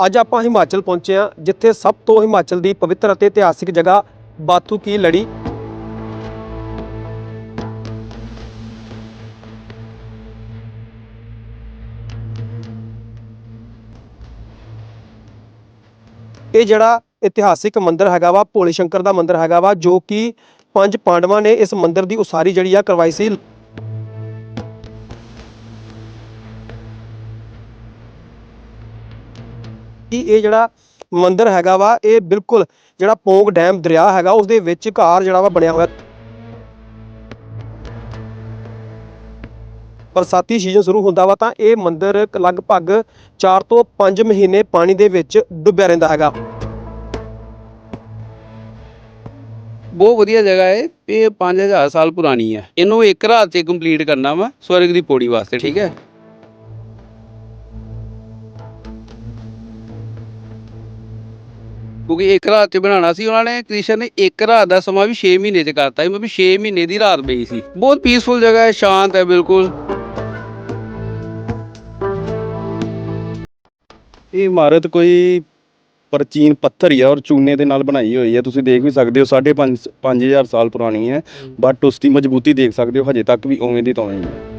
ਅੱਜ ਆਪਾਂ ਹਿਮਾਚਲ ਪਹੁੰਚੇ ਹਾਂ, ਜਿੱਥੇ ਸਭ ਤੋਂ ਹਿਮਾਚਲ ਦੀ ਪਵਿੱਤਰ ਅਤੇ ਇਤਿਹਾਸਿਕ ਜਗ੍ਹਾ ਬਾਥੂ ਕੀ ਲੜੀ। ਇਹ ਜਿਹੜਾ ਇਤਿਹਾਸਿਕ ਮੰਦਿਰ ਹੈਗਾ ਵਾ, ਭੋਲੇ ਸ਼ੰਕਰ ਦਾ ਮੰਦਿਰ ਹੈਗਾ ਵਾ, ਜੋ ਕਿ ਪੰਜ ਪਾਂਡਵਾਂ ਨੇ ਇਸ ਮੰਦਿਰ ਦੀ ਉਸਾਰੀ ਜਿਹੜੀ ਆ ਕਰਵਾਈ ਸੀ। ਕਿ ਇਹ ਜਿਹੜਾ ਮੰਦਿਰ ਹੈਗਾ ਵਾ, ਇਹ ਬਿਲਕੁਲ ਜਿਹੜਾ ਪੋਂਗ ਡੈਮ ਦਰਿਆ ਹੈਗਾ ਉਸ ਦੇ ਵਿੱਚ ਘਰ ਜਿਹੜਾ ਵਾ ਬਣਿਆ ਹੋਇਆ। ਬਰਸਾਤੀ ਸੀਜ਼ਨ ਸ਼ੁਰੂ ਹੁੰਦਾ ਵਾ, ਤਾਂ ਇਹ ਮੰਦਿਰ ਲਗਭਗ 4 ਤੋਂ 5 ਮਹੀਨੇ ਪਾਣੀ ਦੇ ਵਿੱਚ ਡੁੱਬਿਆ ਰਹਿੰਦਾ ਹੈਗਾ। ਬਹੁਤ ਵਧੀਆ ਜਗ੍ਹਾ ਹੈ ਇਹ 5000 ਸਾਲ ਪੁਰਾਣੀ ਹੈ। ਇਹਨੂੰ ਇੱਕ ਰਾਤ 'ਚ ਕੰਪਲੀਟ ਕਰਨਾ ਵਾ, ਸਵਰਗ ਦੀ ਪੌੜੀ ਵਾਸਤੇ, ਠੀਕ ਹੈ? ਕਿਉਂਕਿ ਇੱਕ ਰਾਤ 'ਚ ਬਣਾਉਣਾ ਸੀ ਉਹਨਾਂ ਨੇ ਕ੍ਰਿਸ਼ਨ ਨੇ ਇੱਕ ਰਾਤ ਦਾ ਸਮਾਂ ਵੀ 6 ਮਹੀਨੇ 'ਚ ਕਰਤਾ ਸੀ ਮਤਲਬ 6 ਮਹੀਨੇ ਦੀ ਰਾਤ ਪਈ ਸੀ। ਬਹੁਤ ਪੀਸਫੁਲ ਜਗ੍ਹਾ ਹੈ ਸ਼ਾਂਤ ਹੈ ਬਿਲਕੁਲ। ਇਹ ਇਮਾਰਤ ਕੋਈ ਪ੍ਰਾਚੀਨ ਪੱਥਰ ਹੀ ਆ ਔਰ ਚੂਨੇ ਦੇ ਨਾਲ ਬਣਾਈ ਹੋਈ ਹੈ। ਤੁਸੀਂ ਦੇਖ ਵੀ ਸਕਦੇ ਹੋ 5.5 5000 ਸਾਲ ਪੁਰਾਣੀ ਹੈ ਬਟ ਉਸ ਦੀ ਮਜ਼ਬੂਤੀ ਦੇਖ ਸਕਦੇ ਹੋ ਹਜੇ ਤੱਕ ਵੀ ਉਵੇਂ ਦੀ ਤਾਂ ਉਵੇਂ ਹੀ ਹੈ।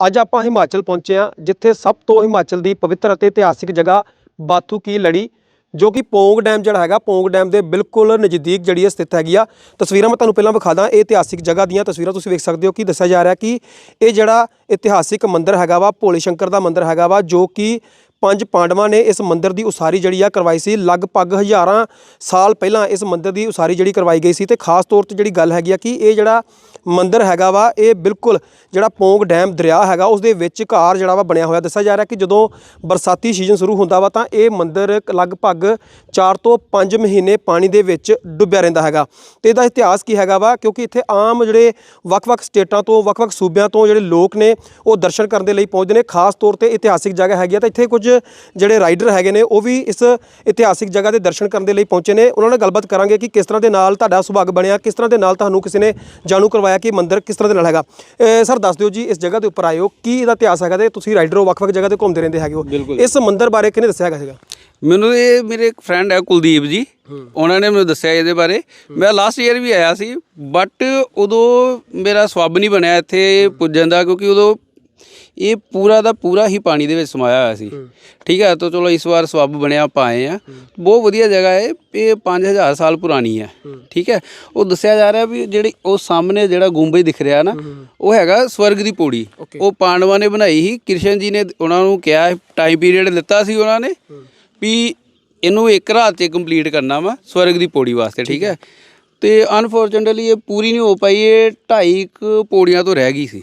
ਅੱਜ ਆਪਾਂ ਹਿਮਾਚਲ ਪਹੁੰਚੇ ਹਾਂ, ਜਿੱਥੇ ਸਭ ਤੋਂ ਹਿਮਾਚਲ ਦੀ ਪਵਿੱਤਰ ਅਤੇ ਇਤਿਹਾਸਿਕ ਜਗ੍ਹਾ ਬਾਥੂ ਕੀ ਲੜੀ, ਜੋ ਕਿ ਪੋਂਗ ਡੈਮ ਜਿਹੜਾ ਹੈਗਾ, ਪੋਂਗ ਡੈਮ ਦੇ ਬਿਲਕੁਲ ਨਜ਼ਦੀਕ ਜਿਹੜੀ ਹੈ ਸਥਿਤ ਹੈਗੀ ਆ। ਤਸਵੀਰਾਂ ਮੈਂ ਤੁਹਾਨੂੰ ਪਹਿਲਾਂ ਵਿਖਾ ਦਾਂ, ਇਹ ਇਤਿਹਾਸਿਕ ਜਗ੍ਹਾ ਦੀਆਂ ਤਸਵੀਰਾਂ ਤੁਸੀਂ ਵੇਖ ਸਕਦੇ ਹੋ ਕਿ ਦੱਸਿਆ ਜਾ ਰਿਹਾ ਕਿ ਇਹ ਜਿਹੜਾ ਇਤਿਹਾਸਿਕ ਮੰਦਿਰ ਹੈਗਾ ਵਾ, ਭੋਲੇ ਸ਼ੰਕਰ ਦਾ ਮੰਦਿਰ ਹੈਗਾ ਵਾ, ਜੋ ਕਿ ਪੰਜ ਪਾਂਡਵਾਂ ਨੇ ਇਸ ਮੰਦਿਰ ਦੀ ਉਸਾਰੀ ਜਿਹੜੀ ਆ ਕਰਵਾਈ ਸੀ। ਲਗਭਗ ਹਜ਼ਾਰਾਂ ਸਾਲ ਪਹਿਲਾਂ ਇਸ ਮੰਦਿਰ ਦੀ ਉਸਾਰੀ ਜਿਹੜੀ ਕਰਵਾਈ ਗਈ ਸੀ ਤੇ ਖਾਸ ਤੌਰ ਤੇ ਜਿਹੜੀ ਗੱਲ ਹੈਗੀ ਆ ਕਿ ਇਹ ਜਿਹੜਾ ਮੰਦਿਰ ਹੈਗਾ ਵਾ, ਇਹ ਬਿਲਕੁਲ ਜਿਹੜਾ ਪੋਂਗ ਡੈਮ ਦਰਿਆ ਹੈਗਾ ਉਸ ਦੇ ਵਿੱਚ ਘਰ ਜਿਹੜਾ ਵਾ ਬਣਿਆ ਹੋਇਆ। ਦੱਸਿਆ ਜਾ ਰਿਹਾ ਕਿ ਜਦੋਂ ਬਰਸਾਤੀ ਸੀਜ਼ਨ ਸ਼ੁਰੂ ਹੁੰਦਾ ਵਾ, ਤਾਂ ਇਹ ਮੰਦਿਰ ਲਗਭਗ 4 ਤੋਂ 5 ਮਹੀਨੇ ਪਾਣੀ ਦੇ ਵਿੱਚ ਡੁੱਬਿਆ ਰਹਿੰਦਾ ਹੈਗਾ। ਤੇ ਇਹਦਾ ਇਤਿਹਾਸ ਕੀ ਹੈਗਾ ਵਾ, ਕਿਉਂਕਿ ਇੱਥੇ ਆਮ ਜਿਹੜੇ ਵੱਖ-ਵੱਖ ਸਟੇਟਾਂ ਤੋਂ, ਵੱਖ-ਵੱਖ ਸੂਬਿਆਂ ਤੋਂ ਜਿਹੜੇ ਲੋਕ ਨੇ, ਉਹ ਦਰਸ਼ਨ ਕਰਨ ਦੇ ਲਈ ਪਹੁੰਚਦੇ ਨੇ। ਖਾਸ ਤੌਰ ਤੇ ਇਤਿਹਾਸਿਕ ਜਗ੍ਹਾ ਹੈਗੀ ਆ, ਤਾਂ ਇੱਥੇ ਕੁਝ ਜਿਹੜੇ ਰਾਈਡਰ ਹੈਗੇ ਨੇ, ਉਹ ਵੀ ਇਸ ਇਤਿਹਾਸਿਕ ਜਗ੍ਹਾ ਦੇ ਦਰਸ਼ਨ ਕਰਨ ਦੇ ਲਈ ਪਹੁੰਚੇ ਨੇ। ਉਹਨਾਂ ਨਾਲ ਗੱਲਬਾਤ ਕਰਾਂਗੇ ਕਿ ਕਿਸ ਤਰ੍ਹਾਂ ਦੇ ਨਾਲ ਤੁਹਾਡਾ ਸੁਭਾਗ ਬਣਿਆ, ਕਿਸ ਤਰ੍ਹਾਂ ਦੇ ਨਾਲ ਤੁਹਾਨੂੰ ਕਿਸੇ ਨੇ ਜਾਣੂ ਕਰਵਾਇਆ ਕਿ ਮੰਦਿਰ ਕਿਸ ਤਰ੍ਹਾਂ ਦੇ ਨਾਲ ਹੈਗਾ। ਸਰ ਦੱਸ ਦਿਓ ਜੀ ਇਸ ਜਗ੍ਹਾ ਦੇ ਉੱਪਰ ਆਏ ਹੋ ਕੀ ਇਹਦਾ ਇਤਿਹਾਸ ਹੈਗਾ ਤੇ ਤੁਸੀਂ ਰਾਈਡਰ ਹੋ ਵੱਖ-ਵੱਖ ਜਗ੍ਹਾ ਤੇ ਘੁੰਮਦੇ ਰਹਿੰਦੇ ਹੈਗੇ ਹੋ। ਇਸ ਮੰਦਿਰ ਬਾਰੇ ਕਿਹਨੇ ਦੱਸਿਆ ਹੈਗਾ ਸੀਗਾ? ਮੈਨੂੰ ਇਹ ਮੇਰੇ ਇੱਕ ਫਰੈਂਡ ਹੈ ਕੁਲਦੀਪ ਜੀ। ਉਹਨਾਂ ਨੇ ਮੈਨੂੰ ਦੱਸਿਆ ਇਹਦੇ ਬਾਰੇ। ਮੈਂ ਲਾਸਟ ਈਅਰ ਵੀ ਆਇਆ ਸੀ ਬਟ ਉਦੋਂ ਮੇਰਾ ਸਵੱਬ ਨਹੀਂ ਬਣਿਆ ਇੱਥੇ ਪੁੱਜਣ ਦਾ ਕਿਉਂਕਿ ਉਦੋਂ ਇਹ ਪੂਰਾ ਦਾ ਪੂਰਾ ਹੀ ਪਾਣੀ ਦੇ ਵਿੱਚ ਸਮਾਇਆ ਹੋਇਆ ਸੀ। ਠੀਕ ਹੈ ਤਾਂ ਚਲੋ ਇਸ ਵਾਰ ਸਵੱਬ ਬਣਿਆ ਆਪਾਂ ਆਏ ਆ ਬਹੁਤ ਵਧੀਆ ਜਗ੍ਹਾ ਹੈ ਇਹ 5000 ਸਾਲ ਪੁਰਾਣੀ ਹੈ। ਠੀਕ ਹੈ ਉਹ ਦੱਸਿਆ ਜਾ ਰਿਹਾ ਵੀ ਜਿਹੜੀ ਉਹ ਸਾਹਮਣੇ ਜਿਹੜਾ ਗੁੰਬਜ ਦਿਖ ਰਿਹਾ ਨਾ ਉਹ ਹੈਗਾ ਸਵਰਗ ਦੀ ਪੌੜੀ। ਉਹ ਪਾਂਡਵਾਂ ਨੇ ਬਣਾਈ ਸੀ ਕ੍ਰਿਸ਼ਨ ਜੀ ਨੇ ਉਹਨਾਂ ਨੂੰ ਕਿਹਾ ਟਾਈਮ ਪੀਰੀਅਡ ਦਿੱਤਾ ਸੀ ਉਹਨਾਂ ਨੇ ਵੀ ਇਹਨੂੰ ਇੱਕ ਰਾਤ 'ਚ ਕੰਪਲੀਟ ਕਰਨਾ ਵਾ ਸਵਰਗ ਦੀ ਪੌੜੀ ਵਾਸਤੇ ਠੀਕ ਹੈ। ਤੇ ਅਨਫੋਰਚੂਨਟਲੀ ਇਹ ਪੂਰੀ ਨਹੀਂ ਹੋ ਪਾਈ ਇਹ ਢਾਈ ਕੁ ਪੌੜੀਆਂ ਤੋਂ ਰਹਿ ਗਈ ਸੀ।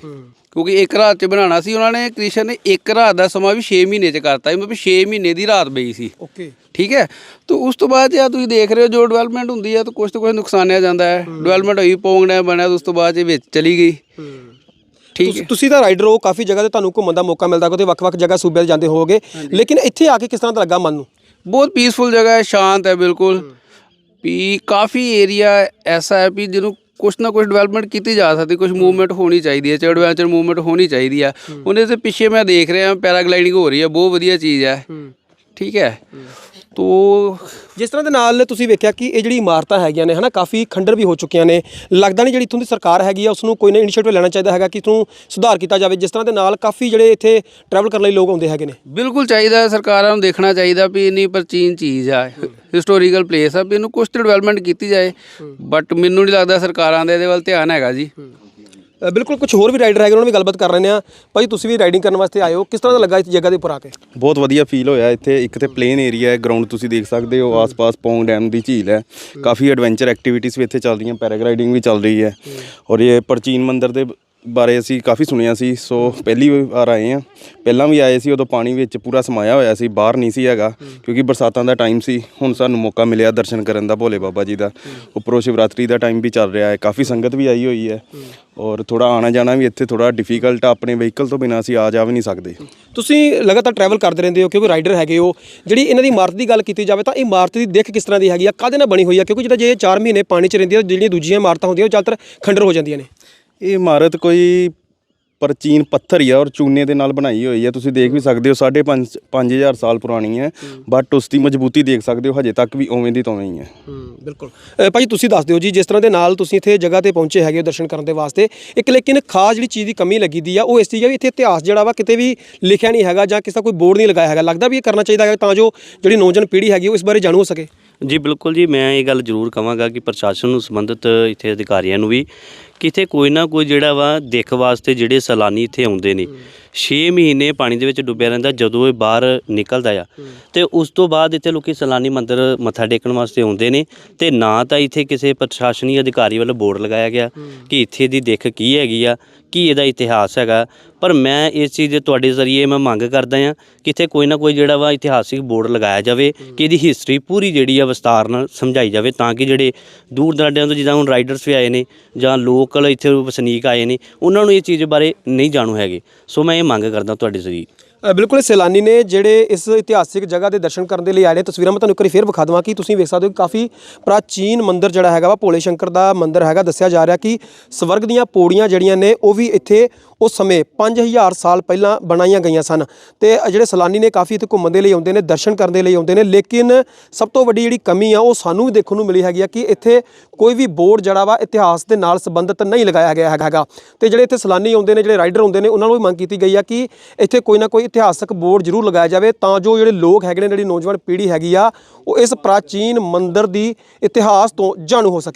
ਕਿਉਂਕਿ ਇੱਕ ਰਾਤ 'ਚ ਬਣਾਉਣਾ ਸੀ ਉਹਨਾਂ ਨੇ ਕ੍ਰਿਸ਼ਨ ਨੇ ਇੱਕ ਰਾਤ ਦਾ ਸਮਾਂ ਵੀ 6 ਮਹੀਨੇ 'ਚ ਕਰਤਾ ਸੀ ਮਤਲਬ 6 ਮਹੀਨੇ ਦੀ ਰਾਤ ਪਈ ਸੀ। ਓਕੇ। ਠੀਕ ਹੈ? ਤਾਂ ਉਸ ਤੋਂ ਬਾਅਦ ਜੇ ਤੁਸੀਂ ਦੇਖ ਰਹੇ ਹੋ ਜੋ ਡਿਵੈਲਪਮੈਂਟ ਹੁੰਦੀ ਹੈ ਤਾਂ ਕੁਝ ਤਾਂ ਕੁਝ ਨੁਕਸਾਨਿਆ ਜਾਂਦਾ ਹੈ। ਡਿਵੈਲਪਮੈਂਟ ਹੋਈ ਪੌਂਗ ਡੈਮ ਬਣਿਆ ਤਾਂ ਉਸ ਤੋਂ ਬਾਅਦ ਇਹ ਵਿੱਚ ਚਲੀ ਗਈ। ਠੀਕ ਤੁਸੀਂ ਤਾਂ ਰਾਈਡਰ ਹੋ ਕਾਫੀ ਜਗ੍ਹਾ ਤੇ ਤੁਹਾਨੂੰ ਘੁੰਮਣ ਦਾ ਮੌਕਾ ਮਿਲਦਾ ਕੋਈ ਵੱਖ-ਵੱਖ ਜਗ੍ਹਾ ਸੂਬਿਆਂ 'ਤੇ ਜਾਂਦੇ ਹੋਵੋਗੇ। ਲੇਕਿਨ ਇੱਥੇ ਆ ਕੇ ਕਿਸ ਤਰ੍ਹਾਂ ਦਾ ਲੱਗਾ ਮਨ ਨੂੰ? ਬਹੁਤ ਪੀਸਫੁਲ ਜਗ੍ਹਾ ਹੈ ਸ਼ਾਂਤ ਹੈ ਬਿਲਕੁਲ। ਵੀ ਕਾਫੀ ਏਰੀਆ ਐਸਾ ਹੈ ਵੀ ਜਿਹਨੂੰ ਕੁਛ ਨਾ ਕੁਛ ਡਿਵੈਲਪਮੈਂਟ ਕੀਤੀ ਜਾ ਸਕਦੀ ਕੁਛ ਮੂਵਮੈਂਟ ਹੋਣੀ ਚਾਹੀਦੀ ਹੈ ਚ ਐਡਵੈਂਚਰ ਮੂਵਮੈਂਟ ਹੋਣੀ ਚਾਹੀਦੀ ਹੈ। ਉਹਦੇ ਤੇ ਪਿੱਛੇ ਮੈਂ ਦੇਖ ਰਿਹਾ ਪੈਰਾਗਲਾਈਡਿੰਗ ਹੋ ਰਹੀ ਹੈ ਬਹੁਤ ਵਧੀਆ ਚੀਜ਼ ਹੈ। ਠੀਕ ਹੈ। ਤੋ ਜਿਸ ਤਰ੍ਹਾਂ ਦੇ ਨਾਲ ਤੁਸੀਂ ਵੇਖਿਆ ਕਿ ਇਹ ਜਿਹੜੀ ਇਮਾਰਤਾਂ ਹੈਗੀਆਂ ਨੇ ਹਨਾ ਕਾਫੀ ਖੰਡਰ ਵੀ ਹੋ ਚੁੱਕੀਆਂ ਨੇ। ਲੱਗਦਾ ਨਹੀਂ ਜਿਹੜੀ ਇਥੋਂ ਦੀ ਸਰਕਾਰ ਹੈਗੀ ਆ ਉਸ ਨੂੰ ਕੋਈ ਨਾ ਇਨੀਸ਼ੀਏਟਿਵ ਲੈਣਾ ਚਾਹੀਦਾ ਹੈਗਾ ਕਿ ਇਥੋਂ ਸੁਧਾਰ ਕੀਤਾ ਜਾਵੇ। ਜਿਸ ਤਰ੍ਹਾਂ ਦੇ ਨਾਲ ਕਾਫੀ ਜਿਹੜੇ ਇੱਥੇ ਟਰੈਵਲ ਕਰਨ ਲਈ ਲੋਕ ਆਉਂਦੇ ਹੈਗੇ ਨੇ। ਬਿਲਕੁਲ ਚਾਹੀਦਾ ਹੈ, ਸਰਕਾਰਾਂ ਨੂੰ ਦੇਖਣਾ ਚਾਹੀਦਾ ਵੀ ਇੰਨੀ ਪ੍ਰਾਚੀਨ ਚੀਜ਼ ਆ ਹਿਸਟੋਰੀਕਲ ਪਲੇਸ ਆ ਵੀ ਇਹਨੂੰ ਤੇ ਡਿਵੈਲਪਮੈਂਟ ਕੀਤੀ ਜਾਏ। ਬਟ ਮੈਨੂੰ ਨਹੀਂ ਲੱਗਦਾ ਸਰਕਾਰਾਂ ਦਾ ਇਹਦੇ ਵੱਲ ਧਿਆਨ ਹੈਗਾ ਜੀ। ਬਿਲਕੁਲ ਕੁਝ ਹੋਰ ਵੀ ਰਾਈਡਰ ਹੈਗੇ ਉਹਨਾਂ ਨਾਲ ਵੀ ਗੱਲਬਾਤ ਕਰ ਰਹੇ ਆ ਭਾਈ ਤੁਸੀਂ ਵੀ ਰਾਈਡਿੰਗ ਕਰਨ ਵਾਸਤੇ ਆਏ ਹੋ। ਕਿਸ ਤਰ੍ਹਾਂ ਦਾ ਲੱਗਾ ਇਸ ਜਗ੍ਹਾ ਦੇ ਉੱਪਰ ਆ ਕੇ? ਬਹੁਤ ਵਧੀਆ ਫੀਲ ਹੋਇਆ ਇੱਥੇ। ਇੱਕ ਤੇ ਪਲੇਨ ਏਰੀਆ ਹੈ ਗਰਾਊਂਡ ਤੁਸੀਂ ਦੇਖ ਸਕਦੇ ਹੋ ਆਸ-ਪਾਸ ਪੌਂਗ ਡੈਮ ਦੀ ਝੀਲ ਹੈ। ਕਾਫੀ ਐਡਵੈਂਚਰ ਐਕਟੀਵਿਟੀਜ਼ ਵੀ ਇੱਥੇ ਚੱਲ ਰਹੀਆਂ ਪੈਰਾਗਲਾਈਡਿੰਗ ਵੀ ਚੱਲ ਰਹੀ ਹੈ। ਔਰ ਇਹ ਪ੍ਰਾਚੀਨ ਮੰਦਿਰ ਦੇ ਬਾਰੇ ਅਸੀਂ ਕਾਫੀ ਸੁਣਿਆ ਸੀ, ਸੋ ਪਹਿਲੀ ਵਾਰ ਆਏ ਆ ਪਹਿਲਾਂ ਵੀ ਆਏ ਸੀ, ਉਦੋਂ ਪਾਣੀ ਵਿੱਚ ਪੂਰਾ ਸਮਾਇਆ ਹੋਇਆ ਸੀ, ਬਾਹਰ ਨਹੀਂ ਸੀ ਹੈਗਾ, ਕਿਉਂਕਿ ਬਰਸਾਤਾਂ ਦਾ ਟਾਈਮ ਸੀ। ਹੁਣ ਸਾਨੂੰ ਮੌਕਾ ਮਿਲਿਆ ਦਰਸ਼ਨ ਕਰਨ ਦਾ, ਭੋਲੇ ਬਾਬਾ ਜੀ ਦਾ। ਉੱਪਰੋਂ ਸ਼ਿਵਰਾਤਰੀ ਦਾ ਟਾਈਮ ਵੀ ਚੱਲ ਰਿਹਾ ਹੈ, ਕਾਫੀ ਸੰਗਤ ਵੀ ਆਈ ਹੋਈ ਹੈ। ਔਰ ਥੋੜਾ ਆਣਾ ਜਾਣਾ ਵੀ ਇੱਥੇ ਥੋੜਾ ਡਿਫਿਕਲਟ ਆ, ਆਪਣੇ ਵਹੀਕਲ ਤੋਂ ਬਿਨਾਂ ਅਸੀਂ ਆ ਜਾ ਵੀ ਨਹੀਂ ਸਕਦੇ। ਤੁਸੀਂ ਲਗਾਤਾਰ ਟਰੈਵਲ ਕਰਦੇ ਰਹਿੰਦੇ ਹੋ, ਕਿਉਂਕਿ ਰਾਈਡਰ ਹੈਗੇ ਹੋ। ਜਿਹੜੀ ਇਹਨਾਂ ਦੀ ਇਮਾਰਤ ਦੀ ਗੱਲ ਕੀਤੀ ਜਾਵੇ ਤਾਂ ਇਮਾਰਤ ਦੀ ਦਿੱਖ ਕਿਸ ਤਰ੍ਹਾਂ ਦੀ ਹੈਗੀ ਆ, ਕਾਹਦੇ ਨਾਲ ਬਣੀ ਹੋਈ ਆ? ਕਿਉਂਕਿ ਜਿਹੜਾ ਜੇ 4 ਮਹੀਨੇ ਪਾਣੀ 'ਚ ਰਹਿੰਦੀ ਆ, ਜਿਹੜੀਆਂ ਦੂਜੀਆਂ ਇਮਾਰਤਾਂ ਹੁੰਦੀਆਂ, ਉਹ ਜ਼ਿਆਦਾਤਰ ਖੰਡਰ ਹੋ ਜਾਂਦੀਆਂ ਨੇ। ਇਹ ਇਮਾਰਤ ਕੋਈ ਪ੍ਰਾਚੀਨ ਪੱਥਰ ਹੀ ਆ ਔਰ ਚੂਨੇ ਦੇ ਨਾਲ ਬਣਾਈ ਹੋਈ ਹੈ ਤੁਸੀਂ ਦੇਖ ਵੀ ਸਕਦੇ ਹੋ 5.5 5000 ਸਾਲ ਪੁਰਾਣੀ ਹੈ। ਬਟ ਉਸ ਦੀ ਮਜ਼ਬੂਤੀ ਦੇਖ ਸਕਦੇ ਹੋ ਹਜੇ ਤੱਕ ਵੀ ਉਵੇਂ ਦੀ ਤੋਂ ਉਵੇਂ ਹੀ ਹੈ ਹੂੰ ਬਿਲਕੁਲ। ਅ, ਭਾਜੀ ਤੁਸੀਂ ਦੱਸ ਦਿਓ ਜੀ ਜਿਸ ਤਰ੍ਹਾਂ ਦੇ ਨਾਲ ਤੁਸੀਂ ਇੱਥੇ ਜਗ੍ਹਾ ਤੇ ਪਹੁੰਚੇ ਹੈਗੇ ਹੋ ਦਰਸ਼ਨ ਕਰਨ ਦੇ ਵਾਸਤੇ ਇੱਕ ਲੇਕਿਨ ਖਾਸ ਜਿਹੜੀ ਚੀਜ਼ ਦੀ ਕਮੀ ਲੱਗੀ ਦੀ ਆ ਉਹ ਇਸ ਚੀਜ਼ ਆ ਵੀ ਇੱਥੇ ਇਤਿਹਾਸ ਜਿਹੜਾ ਵਾ ਕਿਤੇ ਵੀ ਲਿਖਿਆ ਨਹੀਂ ਹੈਗਾ ਜਾਂ ਕਿਸੇ ਦਾ ਕੋਈ ਬੋਰਡ ਨਹੀਂ ਲਗਾਇਆ ਹੈਗਾ। ਲੱਗਦਾ ਵੀ ਇਹ ਕਰਨਾ ਚਾਹੀਦਾ ਹੈ ਤਾਂ ਜੋ ਜਿਹੜੀ ਨੌਜਵਾਨ ਪੀੜ੍ਹੀ ਹੈਗੀ ਉਹ ਇਸ ਬਾਰੇ ਜਾਣੂ ਹੋ ਸਕੇ। ਜੀ ਬਿਲਕੁਲ ਜੀ ਮੈਂ ਇਹ ਗੱਲ ਜ਼ਰੂਰ ਕਹਾਂਗਾ ਕਿ ਪ੍ਰਸ਼ਾਸਨ ਨੂੰ ਸੰਬੰਧਿਤ ਇੱਥੇ ਅਧਿਕਾਰੀਆਂ ਨੂੰ ਵੀ ਕਿ ਇੱਥੇ ਕੋਈ ਨਾ ਕੋਈ ਜਿਹੜਾ ਵਾ ਦੇਖ ਵਾਸਤੇ ਜਿਹੜੇ ਸੈਲਾਨੀ ਇੱਥੇ ਆਉਂਦੇ ਨੇ 6 ਮਹੀਨੇ ਪਾਣੀ ਦੇ ਵਿੱਚ ਡੁੱਬਿਆ ਰਹਿੰਦਾ ਜਦੋਂ ਇਹ ਬਾਹਰ ਨਿਕਲਦਾ ਆ। ਤੇ ਉਸ ਤੋਂ ਬਾਅਦ ਇੱਥੇ ਲੋਕੀ ਸੈਲਾਨੀ ਮੰਦਿਰ ਮੱਥਾ ਟੇਕਣ ਵਾਸਤੇ ਆਉਂਦੇ ਨੇ ਤੇ ਨਾ ਤਾਂ ਇੱਥੇ ਕਿਸੇ ਪ੍ਰਸ਼ਾਸਨੀ ਅਧਿਕਾਰੀ ਵੱਲੋਂ ਬੋਰਡ ਲਗਾਇਆ ਗਿਆ ਕਿ ਇੱਥੇ ਦੀ ਦੇਖ ਕੀ ਹੈਗੀ ਆ ਕੀ ਇਹਦਾ ਇਤਿਹਾਸ ਹੈਗਾ। ਪਰ ਮੈਂ ਇਸ ਚੀਜ਼ ਦੇ ਤੁਹਾਡੇ ਜ਼ਰੀਏ ਮੈਂ ਮੰਗ ਕਰਦਾ ਆ ਕਿ ਇੱਥੇ ਕੋਈ ਨਾ ਕੋਈ ਜਿਹੜਾ ਵਾ ਇਤਿਹਾਸਿਕ ਬੋਰਡ ਲਗਾਇਆ ਜਾਵੇ ਕਿ ਇਹਦੀ ਹਿਸਟਰੀ ਪੂਰੀ ਜਿਹੜੀ ਆ ਵਿਸਤਾਰ ਨਾਲ ਸਮਝਾਈ ਜਾਵੇ ਤਾਂ ਕਿ ਜਿਹੜੇ ਦੂਰ ਦਰਾਡਿਆਂ ਤੋਂ ਜਿੱਦਾਂ ਹੁਣ ਰਾਈਡਰਸ ਵੀ ਆਏ ਨੇ ਜਾਂ ਲੋਕਲ ਇੱਥੇ ਵਸਨੀਕ ਆਏ ਨੇ ਉਹਨਾਂ ਨੂੰ ਇਹ ਚੀਜ਼ ਬਾਰੇ ਨਹੀਂ ਜਾਣੂ ਹੈਗੇ। ਸੋ ਮੈਂ ਇਹ ਮੰਗ ਕਰਦਾ ਤੁਹਾਡੇ ਜ਼ਰੀਏ ਅ, ਬਿਲਕੁਲ ਸੈਲਾਨੀ ਨੇ ਜਿਹੜੇ ਇਸ ਇਤਿਹਾਸਿਕ ਜਗ੍ਹਾ ਦੇ ਦਰਸ਼ਨ ਕਰਨ ਦੇ ਲਈ ਆਏ ਨੇ, ਤਸਵੀਰਾਂ ਮੈਂ ਤੁਹਾਨੂੰ ਇੱਕ ਵਾਰੀ ਫੇਰ ਵਿਖਾ ਦਵਾਂ ਕਿ ਤੁਸੀਂ ਵੇਖ ਸਕਦੇ ਹੋ ਕਾਫੀ ਪ੍ਰਾਚੀਨ ਮੰਦਿਰ ਜਿਹੜਾ ਹੈਗਾ ਵਾ, ਭੋਲੇ ਸ਼ੰਕਰ ਦਾ ਮੰਦਿਰ ਹੈਗਾ, ਦੱਸਿਆ ਜਾ ਰਿਹਾ ਕਿ ਸਵਰਗ ਦੀਆਂ ਪੌੜੀਆਂ ਜਿਹੜੀਆਂ ਨੇ, ਉਹ ਵੀ ਇੱਥੇ ਉਸ ਸਮੇਂ 5000 ਸਾਲ ਪਹਿਲਾਂ ਬਣਾਈਆਂ ਗਈਆਂ ਸਨ। ਤੇ ਜਿਹੜੇ ਸੈਲਾਨੀ ਨੇ ਕਾਫੀ ਇੱਥੇ ਘੁੰਮਣ ਦੇ ਲਈ ਆਉਂਦੇ ਨੇ, ਦਰਸ਼ਨ ਕਰਨ ਦੇ ਲਈ ਆਉਂਦੇ ਨੇ, ਲੇਕਿਨ ਸਭ ਤੋਂ ਵੱਡੀ ਜਿਹੜੀ ਕਮੀ ਆ, ਉਹ ਸਾਨੂੰ ਵੀ ਦੇਖਣ ਨੂੰ ਮਿਲੀ ਹੈਗੀ ਆ ਕਿ ਇੱਥੇ ਕੋਈ ਵੀ ਬੋਰਡ ਜਿਹੜਾ ਵਾ, ਇਤਿਹਾਸ ਦੇ ਨਾਲ ਸੰਬੰਧਿਤ ਨਹੀਂ ਲਗਾਇਆ ਗਿਆ ਹੈਗਾ ਹੈਗਾ। ਤੇ ਜਿਹੜੇ ਇੱਥੇ ਸੈਲਾਨੀ ਆਉਂਦੇ ਨੇ, ਜਿਹੜੇ ਰਾਈਡਰ ਆਉਂਦੇ ਨੇ, ਉਹਨਾਂ ਨੂੰ ਵੀ ਮੰਗ ਕੀਤੀ ਗਈ ਆ ਕਿ ਇੱਥੇ ਕੋਈ ਨਾ ਕੋਈ ਇਤਿਹਾਸਕ ਬੋਰਡ ਜ਼ਰੂਰ ਲਗਾਇਆ ਜਾਵੇ ਤਾਂ ਜੋ ਜਿਹੜੇ ਲੋਕ ਹੈਗੇ ਨੇ, ਜਿਹੜੀ ਨੌਜਵਾਨ ਪੀੜ੍ਹੀ ਹੈਗੀ ਆ, ਉਹ ਇਸ ਪ੍ਰਾਚੀਨ ਮੰਦਿਰ ਦੀ ਇਤਿਹਾਸ ਤੋਂ ਜਾਣੂ ਹੋ ਸਕੇ।